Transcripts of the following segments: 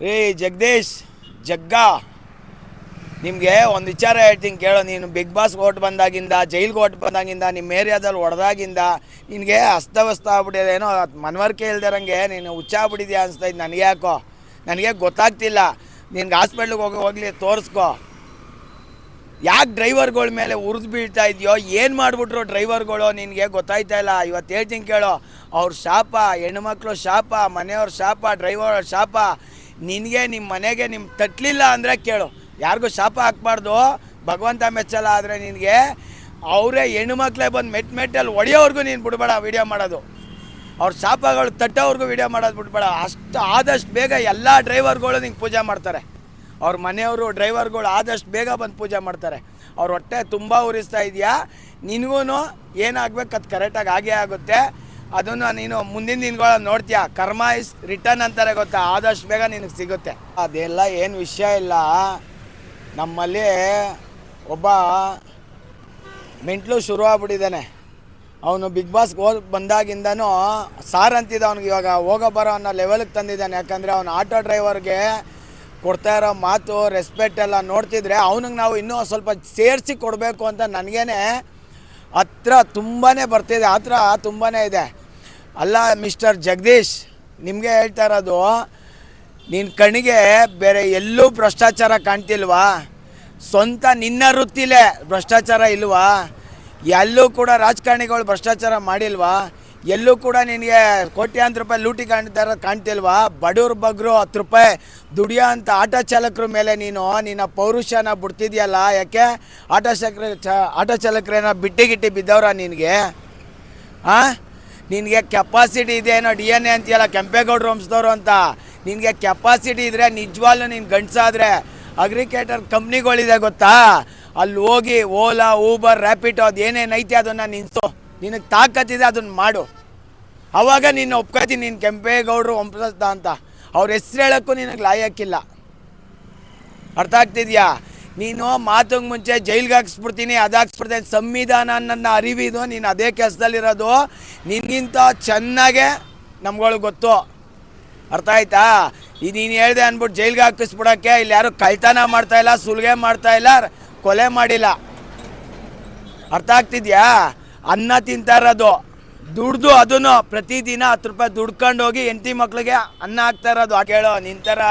ರೀ ಜಗದೀಶ್, ಜಗ್ಗ. ನಿಮಗೆ ಒಂದು ವಿಚಾರ ಹೇಳ್ತೀನಿ ಕೇಳೋ. ನೀನು ಬಿಗ್ ಬಾಸ್ ಓಟ್ ಬಂದಾಗಿಂದ ಜೈಲ್ಗೆ ಓಟ್ ಬಂದಾಗಿಂದ ನಿಮ್ಮ ಏರಿಯಾದಲ್ಲಿ ಹೊಡೆದಾಗಿಂದ ನಿನಗೆ ಅಸ್ತವ್ಯಸ್ತ ಆಗ್ಬಿಟ್ಟಿದೆ. ಏನೋ ಮನವರಿಕೆ ಇಲ್ದಿರಂಗೆ ನೀನು ಹುಚ್ಚಾಗ್ಬಿಟ್ಟಿದ್ಯಾ ಅನಿಸ್ತೈತೆ ನನಗೆ ಯಾಕೋ? ನನಗೆ ಗೊತ್ತಾಗ್ತಿಲ್ಲ. ನಿನ್ಗೆ ಹಾಸ್ಪಿಟ್ಲಿಗೆ ಹೋಗಿ ಹೋಗಲಿ, ತೋರಿಸ್ಕೋ. ಯಾಕೆ ಡ್ರೈವರ್ಗಳ ಮೇಲೆ ಉರಿದು ಬೀಳ್ತಾ ಇದೆಯೋ? ಏನು ಮಾಡಿಬಿಟ್ರು ಡ್ರೈವರ್ಗಳು ನಿನಗೆ ಗೊತ್ತಾಯ್ತಾ ಇಲ್ಲ. ಇವತ್ತು ಹೇಳ್ತೀನಿ ಕೇಳೋ. ಅವ್ರ ಶಾಪ ಹೆಣ್ಮಕ್ಳು ಶಾಪ, ಮನೆಯವ್ರ ಶಾಪ ಡ್ರೈವರ್ ಶಾಪ. ನಿನಗೆ ನಿಮ್ಮ ಮನೆಗೆ ನಿಮ್ಮ ತಟ್ಟಲಿಲ್ಲ ಅಂದರೆ ಕೇಳು. ಯಾರಿಗೂ ಶಾಪ ಹಾಕ್ಬಾರ್ದು. ಭಗವಂತ ಮೆಚ್ಚಲ್ಲ ಆದರೆ ನಿನಗೆ ಅವರೇ ಹೆಣ್ಣುಮಕ್ಳೆ ಬಂದು ಮೆಟ್ ಮೆಟ್ಟಲ್ಲಿ ಹೊಡೆಯೋವರೆಗೂ ನೀನು ಬಿಡಬೇಡ ವಿಡಿಯೋ ಮಾಡೋದು. ಅವ್ರ ಶಾಪಗಳು ತಟ್ಟೋವರೆಗೂ ವಿಡಿಯೋ ಮಾಡೋದು ಬಿಡಬೇಡ. ಅಷ್ಟು ಆದಷ್ಟು ಬೇಗ ಎಲ್ಲ ಡ್ರೈವರ್ಗಳು ನಿಂಗೆ ಪೂಜೆ ಮಾಡ್ತಾರೆ. ಅವ್ರ ಮನೆಯವರು ಡ್ರೈವರ್ಗಳು ಆದಷ್ಟು ಬೇಗ ಬಂದು ಪೂಜೆ ಮಾಡ್ತಾರೆ. ಅವ್ರ ಹೊಟ್ಟೆ ತುಂಬ ಉರಿಸ್ತಾ ಇದೆಯಾ? ನಿನಗೂ ಏನಾಗಬೇಕು ಅದು ಕರೆಕ್ಟಾಗಿ ಆಗೇ ಆಗುತ್ತೆ. ಅದನ್ನು ನೀನು ಮುಂದಿನ ದಿನಗಳ ನೋಡ್ತೀಯ? ಕರ್ಮ ಇಸ್ ರಿಟರ್ನ್ ಅಂತಾರೆ ಗೊತ್ತಾ? ಆದಷ್ಟು ಬೇಗ ನಿನಗೆ ಸಿಗುತ್ತೆ. ಅದೆಲ್ಲ ಏನು ವಿಷಯ ಇಲ್ಲ. ನಮ್ಮಲ್ಲಿ ಒಬ್ಬ ಮೆಂಟ್ಲು ಶುರು ಆಗ್ಬಿಟ್ಟಿದ್ದಾನೆ. ಅವನು ಬಿಗ್ ಬಾಸ್ಗೆ ಹೋಗಿ ಬಂದಾಗಿಂದನೂ ಸಾರ್ ಅಂತಿದ್ದ ಅವ್ನಿಗೆ ಇವಾಗ. ಹೋಗೋ ಬರೋ ಅನ್ನೋ ಲೆವೆಲ್ಗೆ ತಂದಿದ್ದಾನೆ. ಯಾಕಂದರೆ ಅವನು ಆಟೋ ಡ್ರೈವರ್ಗೆ ಕೊಡ್ತಾ ಇರೋ ಮಾತು ರೆಸ್ಪೆಕ್ಟ್ ಎಲ್ಲ ನೋಡ್ತಿದ್ರೆ ಅವನಿಗೆ ನಾವು ಇನ್ನೂ ಸ್ವಲ್ಪ ಸೇರಿಸಿ ಕೊಡಬೇಕು ಅಂತ ನನಗೇನೆ ಹತ್ರ ತುಂಬಾ ಬರ್ತಿದೆ. ಹತ್ರ ತುಂಬಾ ಇದೆ. ಅಲ್ಲ, ಮಿಸ್ಟರ್ ಜಗದೀಶ್, ನಿಮಗೆ ಹೇಳ್ತಾ ಇರೋದು ನಿನ್ನ ಕಣ್ಣಿಗೆ ಬೇರೆ ಎಲ್ಲೂ ಭ್ರಷ್ಟಾಚಾರ ಕಾಣ್ತಿಲ್ವಾ? ಸ್ವಂತ ನಿನ್ನ ವೃತ್ತಿಲೇ ಭ್ರಷ್ಟಾಚಾರ ಇಲ್ವಾ? ಎಲ್ಲೂ ಕೂಡ ರಾಜಕಾರಣಿಗಳು ಭ್ರಷ್ಟಾಚಾರ ಮಾಡಿಲ್ವಾ? ಎಲ್ಲೂ ಕೂಡ ನಿನಗೆ ಕೋಟ್ಯಾಂತರ ರೂಪಾಯಿ ಲೂಟಿ ಕಾಣ್ತಾರ ಕಾಣ್ತಿಲ್ವಾ? ಬಡವ್ರ ಬಗ್ರು ಹತ್ತು ರೂಪಾಯಿ ದುಡಿಯೋ ಅಂತ ಆಟೋ ಚಾಲಕರ ಮೇಲೆ ನೀನು ನಿನ್ನ ಪೌರುಷನ ಬಿಡ್ತಿದ್ಯಲ್ಲ, ಯಾಕೆ? ಆಟೋ ಚಾಲಕ ಆಟೋ ಚಾಲಕರೇನ ಬಿಟ್ಟಿ ಗಿಟ್ಟಿ ಬಿದ್ದವ್ರ ನಿನಗೆ? ಹಾಂ ನಿನಗೆ ಕೆಪಾಸಿಟಿ ಇದೆ ಏನೋ ಡಿ ಎನ್ ಎ ಅಂತೀಯಲ್ಲ, ಕೆಂಪೇಗೌಡರು ವಂಶದವರು ಅಂತ. ನಿನಗೆ ಕೆಪಾಸಿಟಿ ಇದ್ದರೆ ನಿಜವಾಗ್ಲೂ ನೀನು ಗಂಡಸಾದರೆ ಅಗ್ರಿಕೇಟರ್ ಕಂಪ್ನಿಗಳಿದೆ ಗೊತ್ತಾ? ಅಲ್ಲಿ ಹೋಗಿ ಓಲಾ ಊಬರ್ ರ್ಯಾಪಿಟೋ ಅದು ಏನೇನು ಐತೆ ಅದನ್ನು ನಿನ್ಸು ನಿನಗೆ ತಾಕತ್ತಿದೆ ಅದನ್ನು ಮಾಡು. ಆವಾಗ ನೀನು ಒಪ್ಕೋತೀನಿ ನೀನು ಕೆಂಪೇಗೌಡರು ವಂಶಸ್ಥ ಅಂತ. ಅವ್ರ ಹೆಸ್ರು ಹೇಳೋಕ್ಕೂ ನಿನಗೆ ಲಾಯಕ್ಕಿಲ್ಲ ಅರ್ಥ ಆಗ್ತಿದ್ಯಾ? ನೀನು ಮಾತುಗೆ ಮುಂಚೆ ಜೈಲ್ಗೆ ಹಾಕ್ಸ್ಬಿಡ್ತೀನಿ, ಅದು ಸಂವಿಧಾನ ನನ್ನ ಅರಿವಿದು, ನೀನು ಅದೇ ಕೆಲಸದಲ್ಲಿರೋದು. ನಿನಗಿಂತ ಚೆನ್ನಾಗೆ ನಮ್ಗಳಿಗೆ ಗೊತ್ತು. ಅರ್ಥ ಆಯ್ತಾ? ಇದು ನೀನು ಹೇಳಿದೆ ಅಂದ್ಬಿಟ್ಟು ಜೈಲ್ಗೆ ಹಾಕಿಸ್ಬಿಡೋಕ್ಕೆ ಇಲ್ಲಿ ಯಾರು ಕಳ್ತನ ಮಾಡ್ತಾ ಇಲ್ಲ, ಸುಲಿಗೆ ಮಾಡ್ತಾ ಇಲ್ಲ, ಕೊಲೆ ಮಾಡಿಲ್ಲ. ಅರ್ಥ ಆಗ್ತಿದ್ಯಾ? ಅನ್ನ ತಿಂತಾ ಇರೋದು. ದುಡ್ದು ಅದನ್ನು ಪ್ರತಿದಿನ ಹತ್ತು ರೂಪಾಯಿ ದುಡ್ಕೊಂಡು ಹೋಗಿ ಹೆಂಡತಿ ಮಕ್ಕಳಿಗೆ ಅನ್ನ ಹಾಕ್ತಾ ಇರೋದು. ಕೇಳೋ, ನಿಂತರ?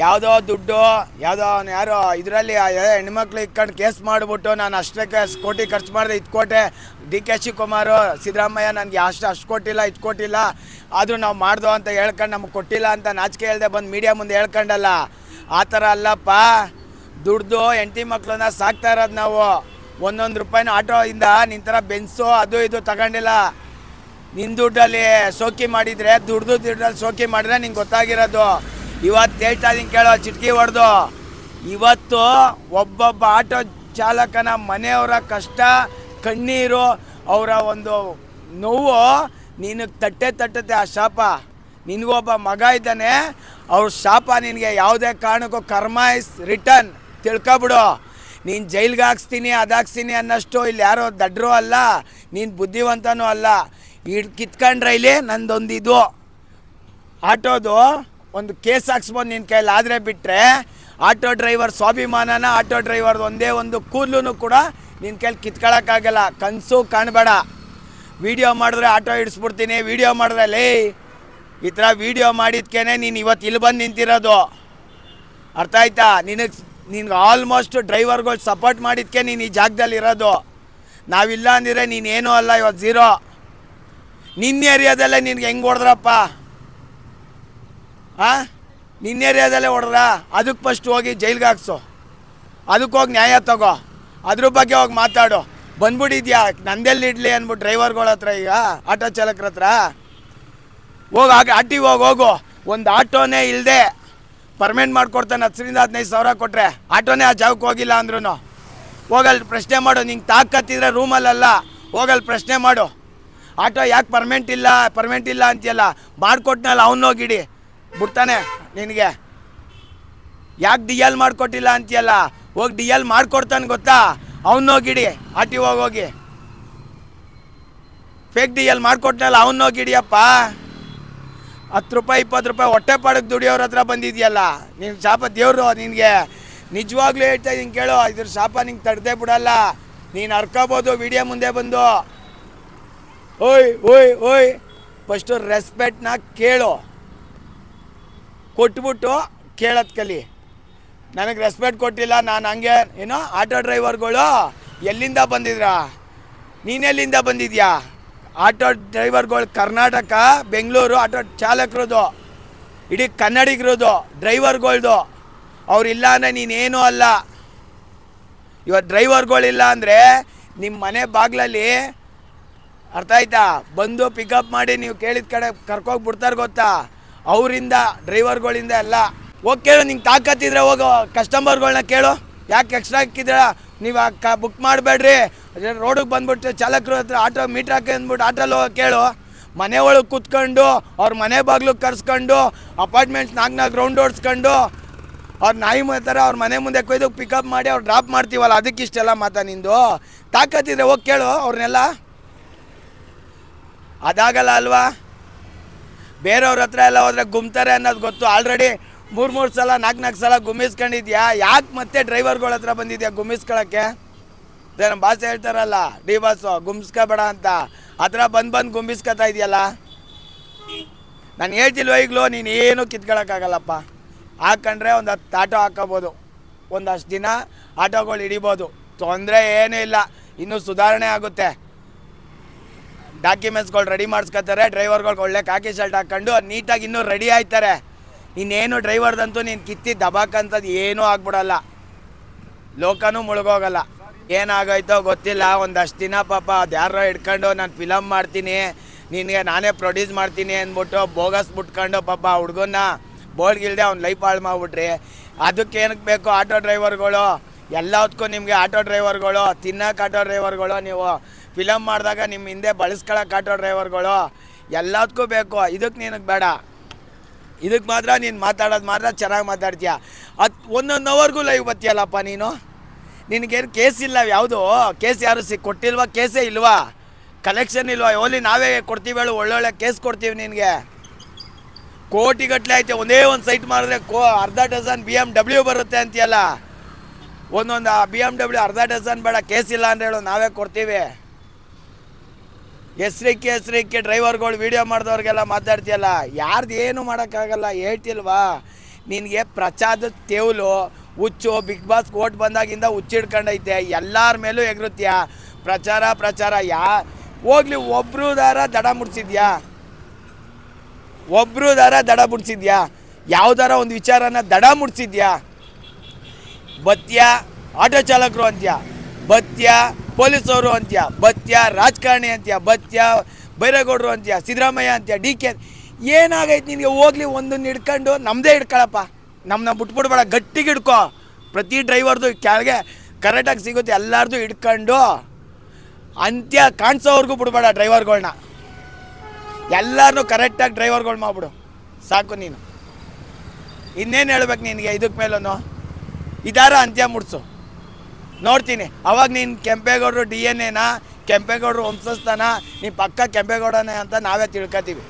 ಯಾವುದೋ ದುಡ್ಡು, ಯಾವುದೋ ಅವ್ನು ಯಾರೋ ಇದರಲ್ಲಿ ಹೆಣ್ಮಕ್ಳು ಇಟ್ಕೊಂಡು ಕೇಸ್ ಮಾಡಿಬಿಟ್ಟು ನಾನು ಅಷ್ಟಕ್ಕೆ ಅಷ್ಟು ಕೋಟಿ ಖರ್ಚು ಮಾಡಿದೆ, ಇದು ಡಿ ಕೆ ಶಿವಕುಮಾರು, ಸಿದ್ದರಾಮಯ್ಯ ನನಗೆ ಅಷ್ಟು ಅಷ್ಟು ಕೊಟ್ಟಿಲ್ಲ, ಇದು ಕೊಟ್ಟಿಲ್ಲ. ಆದರೂ ನಾವು ಮಾಡ್ದೋ ಅಂತ ಹೇಳ್ಕೊಂಡು ನಮ್ಗೆ ಕೊಟ್ಟಿಲ್ಲ ಅಂತ ನಾಚಿಕೆ ಹೇಳ್ದೆ ಬಂದು ಮೀಡಿಯಾ ಮುಂದೆ ಹೇಳ್ಕೊಂಡಲ್ಲ. ಆ ಥರ ಅಲ್ಲಪ್ಪ. ದುಡ್ದು ಹೆಂಡತಿ ಮಕ್ಕಳನ್ನ ಸಾಕ್ತಾ ಇರೋದು ನಾವು. ಒಂದೊಂದು ರೂಪಾಯಿನ ಆಟೋಯಿಂದ ನಿನ್ನ ಥರ ಬೆನ್ಸು ಅದು ಇದು ತಗೊಂಡಿಲ್ಲ. ನಿನ್ನ ದುಡ್ಡಲ್ಲಿ ಸೋಕಿ ಮಾಡಿದರೆ, ದುಡ್ದು ದುಡ್ಡಲ್ಲಿ ಸೋಕಿ ಮಾಡಿದ್ರೆ ನಿಂಗೆ ಗೊತ್ತಾಗಿರೋದು. ಇವತ್ತು ಹೇಳ್ತಾ ಇದೀನಿ ಕೇಳೋ ಚಿಟ್ಕಿ ಹೊಡೆದು. ಇವತ್ತು ಒಬ್ಬೊಬ್ಬ ಆಟೋ ಚಾಲಕನ ಮನೆಯವರ ಕಷ್ಟ, ಕಣ್ಣೀರು, ಅವರ ಒಂದು ನೋವು ನಿನಗೆ ತಟ್ಟೆ ತಟ್ಟುತ್ತೆ ಆ ಶಾಪ. ನಿನಗೊಬ್ಬ ಮಗ ಇದ್ದಾನೆ, ಅವ್ರ ಶಾಪ ನಿನಗೆ ಯಾವುದೇ ಕಾರಣಕ್ಕೂ ಕರ್ಮ ಇಸ್ ರಿಟರ್ನ್. ತಿಳ್ಕೊಬಿಡು. ನೀನು ಜೈಲ್ಗೆ ಹಾಕ್ಸ್ತೀನಿ ಅದಾಕ್ಸ್ತೀನಿ ಅನ್ನೋಷ್ಟು ಇಲ್ಲಿ ಯಾರೋ ದಡ್ರು ಅಲ್ಲ, ನೀನು ಬುದ್ಧಿವಂತನೂ ಅಲ್ಲ. ಇಡ್ ಕಿತ್ಕೊಂಡ್ರೆ ಇಲ್ಲಿ ನಂದೊಂದಿದು. ಆಟೋದು ಒಂದು ಕೇಸ್ ಹಾಕ್ಸ್ಬೋದು ನಿನ್ನ ಕೈಯಲ್ಲಿ ಆದರೆ ಬಿಟ್ಟರೆ ಆಟೋ ಡ್ರೈವರ್ ಸ್ವಾಭಿಮಾನನ ಆಟೋ ಡ್ರೈವರ್ದು ಒಂದೇ ಒಂದು ಕೂದಲು ಕೂಡ ನಿನ್ನ ಕೈಲಿ ಕಿತ್ಕೊಳ್ಳೋಕ್ಕಾಗಲ್ಲ ಕನಸು ಕಾಣಬೇಡ. ವಿಡಿಯೋ ಮಾಡಿದ್ರೆ ಆಟೋ ಹಿಡಿಸ್ಬಿಡ್ತೀನಿ. ವಿಡಿಯೋ ಮಾಡಿದ್ರೆ, ಲೇ, ಈ ಥರ ವಿಡಿಯೋ ಮಾಡಿದ್ಕೇನೆ ನೀನು ಇವತ್ತು ಇಲ್ಲಿ ಬಂದು ನಿಂತಿರೋದು. ಅರ್ಥ ಆಯ್ತಾ? ನಿನಗೆ ನಿನ್ಗೆ ಆಲ್ಮೋಸ್ಟ್ ಡ್ರೈವರ್ಗಳು ಸಪೋರ್ಟ್ ಮಾಡಿದ್ಕೆ ನೀನು ಈ ಜಾಗದಲ್ಲಿ ಇರೋದು. ನಾವಿಲ್ಲ ನೀನು ಏನೂ ಅಲ್ಲ, ಇವತ್ತು ಝೀರೋ. ನಿನ್ನ ಏರಿಯಾದಲ್ಲೇ ನಿನ್ಗೆ ಹೆಂಗೆ ಹೊಡೆದ್ರಪ್ಪ? ಆ? ನಿನ್ನ ಏರಿಯಾದಲ್ಲೇ ಹೊಡೆದ್ರ? ಅದಕ್ಕೆ ಫಸ್ಟ್ ಹೋಗಿ ಜೈಲ್ಗೆ ಹಾಕ್ಸು. ಅದಕ್ಕೆ ಹೋಗಿ ನ್ಯಾಯ ತಗೋ. ಅದ್ರ ಬಗ್ಗೆ ಹೋಗಿ ಮಾತಾಡು. ಬಂದ್ಬಿಟ್ಟಿದ್ಯಾ? ನಂದೆಲ್ಲಿ ಇಡ್ಲಿ ಅಂದ್ಬಿಟ್ಟು ಡ್ರೈವರ್ಗಳ ಹತ್ರ ಈಗ, ಆಟೋ ಚಾಲಕರ ಹತ್ರ? ಹೋಗಿ ಆಗ ಆಟಿಗೆ ಹೋಗಿ ಹೋಗು. ಒಂದು ಆಟೋನೇ ಇಲ್ಲದೆ ಪರ್ಮೆಂಟ್ ಮಾಡ್ಕೊಡ್ತಾನೆ ಹತ್ತರಿಂದ ಹದಿನೈದು ಸಾವಿರ ಕೊಟ್ಟರೆ ಆಟೋನೇ ಆ ಜಾಗಕ್ಕೆ ಹೋಗಿಲ್ಲ ಅಂದ್ರೂ ಹೋಗಲ್ಲಿ ಪ್ರಶ್ನೆ ಮಾಡು. ನಿಂಗೆ ತಾಕತ್ತಿದ್ರೆ ರೂಮಲ್ಲಲ್ಲ. ಹೋಗಲ್ಲಿ ಪ್ರಶ್ನೆ ಮಾಡು. ಆಟೋ ಯಾಕೆ ಪರ್ಮೆಂಟ್ ಇಲ್ಲ? ಪರ್ಮೆಂಟ್ ಇಲ್ಲ ಅಂತೀಯಲ್ಲ. ಮಾಡಿಕೊಟ್ನಲ್ಲ ಅವನೋಗಿಡಿ ಬಿಡ್ತಾನೆ ನಿನಗೆ. ಯಾಕೆ ಡಿ ಎಲ್ ಮಾಡಿಕೊಟ್ಟಿಲ್ಲ ಅಂತೀಯಲ್ಲ? ಹೋಗಿ ಡಿ ಎಲ್ ಮಾಡಿಕೊಡ್ತಾನೆ ಗೊತ್ತಾ? ಅವನೋಗಿಡಿ ಹೋಗಿಡಿ ಟಿ ಹೋಗಿ. ಹೋಗಿ ಫೇಕ್ ಡಿ ಎಲ್ ಮಾಡಿಕೊಟ್ನಲ್ಲ, ಅವನೋಗಿಡಿಯಪ್ಪ. ಹತ್ತು ರೂಪಾಯಿ, ಇಪ್ಪತ್ತು ರೂಪಾಯಿ ಹೊಟ್ಟೆ ಪಾಡಕ್ಕೆ ದುಡಿಯೋರ ಹತ್ರ ಬಂದಿದ್ಯಲ್ಲ? ನೀನು ಶಾಪ ದೇವರು ನಿನಗೆ. ನಿಜವಾಗ್ಲೂ ಹೇಳ್ತಾ ಇದ್ದೀನಿ ಕೇಳು, ಇದ್ರ ಶಾಪ ನಿಂಗೆ ತಡೆದೇ ಬಿಡಲ್ಲ. ನೀನು ಹರ್ಕೋಬೋದು, ವಿಡಿಯೋ ಮುಂದೆ ಬಂದು. ಓಯ್ ಓಯ್ ಓಯ್, ಫಸ್ಟು ರೆಸ್ಪೆಕ್ಟ್ನ ಕೇಳು. ಕೊಟ್ಬಿಟ್ಟು ಕೇಳೋದು ಕಲಿ. ನನಗೆ ರೆಸ್ಪೆಕ್ಟ್ ಕೊಟ್ಟಿಲ್ಲ, ನಾನು ಹಂಗೆ, ಏನು ಆಟೋ ಡ್ರೈವರ್ಗಳು ಎಲ್ಲಿಂದ ಬಂದಿದ್ರಾ? ನೀನೆಲ್ಲಿಂದ ಬಂದಿದ್ಯಾ? ಆಟೋ ಡ್ರೈವರ್ಗಳು ಕರ್ನಾಟಕ, ಬೆಂಗಳೂರು, ಆಟೋ ಚಾಲಕರದು, ಇಡೀ ಕನ್ನಡಿಗರದು ಡ್ರೈವರ್ಗಳ್ದು ಅವ್ರಿಲ್ಲ ಅಂದರೆ ನೀನೇನೂ ಅಲ್ಲ. ಇವತ್ತು ಡ್ರೈವರ್ಗಳಿಲ್ಲ ಅಂದರೆ ನಿಮ್ಮ ಮನೆ ಬಾಗ್ಲಲ್ಲಿ ಅರ್ಥ ಆಯ್ತಾ? ಬಂದು ಪಿಕಪ್ ಮಾಡಿ ನೀವು ಕೇಳಿದ ಕಡೆ ಕರ್ಕೋಗಿ ಬಿಡ್ತಾರೆ ಗೊತ್ತಾ? ಅವರಿಂದ, ಡ್ರೈವರ್ಗಳಿಂದ ಎಲ್ಲ. ಹೋಗಿ ಕೇಳು, ನಿಂಗೆ ತಾಕತ್ತಿದ್ರೆ ಹೋಗು ಕಸ್ಟಮರ್ಗಳನ್ನ ಕೇಳು. ಯಾಕೆ ಎಕ್ಸ್ಟ್ರಾ ಹಾಕಿದ್ರ ನೀವು ಕ ಬುಕ್ ಮಾಡಬೇಡ್ರಿ. ರೋಡಿಗೆ ಬಂದ್ಬಿಟ್ಟು ಚಾಲಕರು ಹತ್ರ ಆಟೋ ಮೀಟ್ರ್ ಹಾಕಿ ಅಂದ್ಬಿಟ್ಟು ಆಟೋಲ್ಲಿ ಹೋಗಿ ಕೇಳು. ಮನೆ ಒಳಗೆ ಕೂತ್ಕೊಂಡು, ಅವ್ರ ಮನೆ ಬಾಗಿಲು ಕರ್ಸ್ಕೊಂಡು ಅಪಾರ್ಟ್ಮೆಂಟ್ಸ್ ನಾಲ್ಕು ನಾಲ್ಕು ರೌಂಡ್ ಓಡಿಸ್ಕೊಂಡು, ಅವ್ರ ನಾಯಿ ಮಾತಾರೆ ಅವ್ರ ಮನೆ ಮುಂದೆ ಕೊಯ್ದು ಪಿಕಪ್ ಮಾಡಿ ಅವ್ರು ಡ್ರಾಪ್ ಮಾಡ್ತೀವಲ್ಲ, ಅದಕ್ಕೆ ಇಷ್ಟೆಲ್ಲ ಮಾತಾ ನಿಂದು? ತಾಕತ್ತಿದ್ರೆ ಹೋಗಿ ಕೇಳು ಅವ್ರನ್ನೆಲ್ಲ ಅದಾಗಲ್ಲ ಅಲ್ವಾ? ಬೇರೆಯವ್ರ ಹತ್ರ ಎಲ್ಲ ಹೋದ್ರೆ ಗುಮ್ತಾರೆ ಅನ್ನೋದು ಗೊತ್ತು. ಆಲ್ರೆಡಿ ಮೂರು ಮೂರು ಸಲ ನಾಲ್ಕು ನಾಲ್ಕು ಸಲ ಗುಮ್ಮಿಸ್ಕೊಂಡಿದ್ಯಾ? ಯಾಕೆ ಮತ್ತೆ ಡ್ರೈವರ್ಗಳ ಹತ್ರ ಬಂದಿದ್ಯಾ ಗುಮ್ಮಿಸ್ಕೊಳಕ್ಕೆ? ಅದೇ ನಮ್ಮ ಭಾಷೆ ಹೇಳ್ತಾರಲ್ಲ, ಡಿ ಬಾಸು ಗುಮ್ಸ್ಕೊಬೇಡ ಅಂತ. ಹತ್ರ ಬಂದು ಬಂದು ಗುಮ್ಮಿಸ್ಕೊತಾ ಇದೆಯಲ್ಲ? ನಾನು ಹೇಳ್ತಿಲ್ವ ಈಗಲೂ, ನೀನು ಏನು ಕಿತ್ಕೊಳಕ್ಕಾಗಲ್ಲಪ್ಪ. ಹಾಕೊಂಡ್ರೆ ಒಂದು ಹತ್ತು ಆಟೋ ಹಾಕೋಬೋದು. ಒಂದಷ್ಟು ದಿನ ಆಟೋಗಳು ಹಿಡಿಬೋದು. ತೊಂದರೆ ಏನೂ ಇಲ್ಲ. ಇನ್ನೂ ಸುಧಾರಣೆ ಆಗುತ್ತೆ. ಡಾಕ್ಯುಮೆಂಟ್ಸ್ಗಳು ರೆಡಿ ಮಾಡಿಸ್ಕೊತಾರೆ ಡ್ರೈವರ್ಗಳು ಒಳ್ಳೆ ಕಾಕಿ ಶರ್ಟ್ ಹಾಕ್ಕೊಂಡು ನೀಟಾಗಿ ಇನ್ನೂ ರೆಡಿ ಆಯ್ತಾರೆ. ಇನ್ನೇನು ಡ್ರೈವರ್ದಂತೂ ನೀನು ಕಿತ್ತಿ ದಬಾಕಂಥದ್ದು ಏನೂ ಆಗ್ಬಿಡಲ್ಲ. ಲೋಕನೂ ಮುಳುಗೋಗಲ್ಲ. ಏನಾಗೋಯ್ತೋ ಗೊತ್ತಿಲ್ಲ, ಒಂದಷ್ಟು ದಿನ ಪಾಪ ಅದು ಯಾರೋ ಹಿಡ್ಕೊಂಡು ನಾನು ಫಿಲಮ್ ಮಾಡ್ತೀನಿ, ನಿನಗೆ ನಾನೇ ಪ್ರೊಡ್ಯೂಸ್ ಮಾಡ್ತೀನಿ ಅಂದ್ಬಿಟ್ಟು ಬೋಗಸ್ ಬಿಟ್ಕೊಂಡು ಪಾಪ ಹುಡುಗನ್ನ ಬೋರ್ಡ್ಗಿಲ್ದೆ ಅವ್ನು ಲೈಫ್ ಹಾಳು ಮಾಡ್ಬಿಟ್ರಿ, ಅದಕ್ಕೆ ಏನಕ್ಕೆ ಬೇಕು ಆಟೋ ಡ್ರೈವರ್ಗಳು ಎಲ್ಲದಕ್ಕೂ ನಿಮಗೆ ಆಟೋ ಡ್ರೈವರ್ಗಳು ತಿನ್ನಕ್ಕೆ ಆಟೋ ಡ್ರೈವರ್ಗಳು ನೀವು. ಫಿಲಮ್ ಮಾಡಿದಾಗ ನಿಮ್ಮ ಹಿಂದೆ ಬಳಸ್ಕೊಳಕ್ಕೆ ಆಟೋ ಡ್ರೈವರ್ಗಳು ಎಲ್ಲದಕ್ಕೂ ಬೇಕು. ಇದಕ್ಕೆ ನಿನಗೆ ಬೇಡ. ಇದಕ್ಕೆ ಮಾತ್ರ ನೀನು ಮಾತಾಡೋದು ಮಾತ್ರ ಚೆನ್ನಾಗಿ ಮಾತಾಡ್ತೀಯ. ಅದು ಒಂದೊಂದು ಅವರ್ಗೂ ಲೈವ್ ಬರ್ತೀಯಲ್ಲಪ್ಪ ನೀನು? ನಿನಗೇನು ಕೇಸ್ ಇಲ್ಲ ಯಾವುದು? ಕೇಸ್ ಯಾರು ಸಿ ಕೊಟ್ಟಿಲ್ವಾ? ಕೇಸೇ ಇಲ್ವಾ? ಕಲೆಕ್ಷನ್ ಇಲ್ವಾ? ಓಲಿ ನಾವೇ ಕೊಡ್ತೀವಿ ಹೇಳು, ಒಳ್ಳೊಳ್ಳೆ ಕೇಸ್ ಕೊಡ್ತೀವಿ ನಿನಗೆ. ಕೋಟಿಗಟ್ಟಲೆ ಐತೆ, ಒಂದೇ ಒಂದು ಸೈಟ್ ಮಾಡಿದ್ರೆ ಕೋ ಅರ್ಧ ಡಜನ್ ಬಿ ಎಂ ಡಬ್ಲ್ಯೂ ಬರುತ್ತೆ ಅಂತೀಯಲ್ಲ? ಒಂದೊಂದು ಬಿ ಎಂ ಡಬ್ಲ್ಯೂ ಅರ್ಧ ಡಜನ್ ಬೇಡ ಕೇಸ್ ಇಲ್ಲ ಅಂದ್ರೆ ಹೇಳು, ನಾವೇ ಕೊಡ್ತೀವಿ. ಹೆಸ್ರಿಕ್ಕೆ ಹೆಸ್ರಿಕ್ಕೆ ಡ್ರೈವರ್ಗಳು ವೀಡಿಯೋ ಮಾಡಿದವ್ರಿಗೆಲ್ಲ ಮಾತಾಡ್ತೀಯಲ್ಲ, ಯಾರ್ದು ಏನು ಮಾಡೋಕ್ಕಾಗಲ್ಲ, ಹೇಳ್ತಿಲ್ವಾ? ನಿನಗೆ ಪ್ರಚಾರದ ತೇವಲು ಹುಚ್ಚು, ಬಿಗ್ ಬಾಸ್ ಕೋಟ್ ಬಂದಾಗಿಂದ ಹುಚ್ಚಿಡ್ಕೊಂಡೈತೆ ಎಲ್ಲರ ಮೇಲೂ ಎಗರುತ್ತೀಯ? ಪ್ರಚಾರ ಪ್ರಚಾರ, ಯಾ, ಹೋಗ್ಲಿ, ಒಬ್ರು ದಾರ ದಡ ಮುಡ್ಸಿದ್ಯಾ? ಒಬ್ರು ದಾರ ದಡ ಮುಡ್ಸಿದ್ಯಾ? ಯಾವ್ದಾರ ಒಂದು ವಿಚಾರನ ದಡ ಮುಡ್ಸಿದ್ಯಾ? ಬತ್ಯ ಆಟೋ ಚಾಲಕರು ಅಂತ್ಯ? ಬತ್ಯ ಪೊಲೀಸವರು ಅಂತ್ಯ, ಬತ್ಯ, ರಾಜಕಾರಣಿ ಅಂತ್ಯ, ಬತ್ಯ, ಬೈರೇಗೌಡರು ಅಂತ್ಯ, ಸಿದ್ದರಾಮಯ್ಯ ಅಂತ್ಯ, ಡಿ ಕೆ ಏನಾಗೈತೆ ನಿನಗೆ? ಹೋಗ್ಲಿ ಒಂದನ್ನು ಹಿಡ್ಕೊಂಡು ನಮ್ಮದೇ ಹಿಡ್ಕೊಳಪ್ಪ. ನಮ್ಮನ್ನ ಬಿಟ್ಬಿಡ್ಬೇಡ ಗಟ್ಟಿಗೆ ಹಿಡ್ಕೊ. ಪ್ರತಿ ಡ್ರೈವರ್ದು ಕೆಳಗೆ ಕರೆಕ್ಟಾಗಿ ಸಿಗುತ್ತೆ, ಎಲ್ಲರದು ಹಿಡ್ಕೊಂಡು ಅಂತ್ಯ ಕಾಣಿಸೋವ್ರಿಗೂ ಬಿಡ್ಬೇಡ ಡ್ರೈವರ್ಗಳ್ನ. ಎಲ್ಲರನ್ನೂ ಕರೆಕ್ಟಾಗಿ ಡ್ರೈವರ್ಗಳು ಮಾಡ್ಬಿಡು. ಸಾಕು ನೀನು. ಇನ್ನೇನು ಹೇಳ್ಬೇಕು ನಿನಗೆ ಇದಕ್ಕೆ ಮೇಲೂ ಇದಾರ ಅಂತ್ಯ ಮುಡ್ಸು. ನೋಡ್ತೀನಿ. ಅವಾಗ ನೀನು ಕೆಂಪೇಗೌಡರು ಡಿ ಎನ್ ಎನ ಕೆಂಪೇಗೌಡರು ವಂಶಸ್ಥಾನ, ನೀನು ಪಕ್ಕ ಕೆಂಪೇಗೌಡನೇ ಅಂತ ನಾವೇ ತಿಳ್ಕೊತೀವಿ.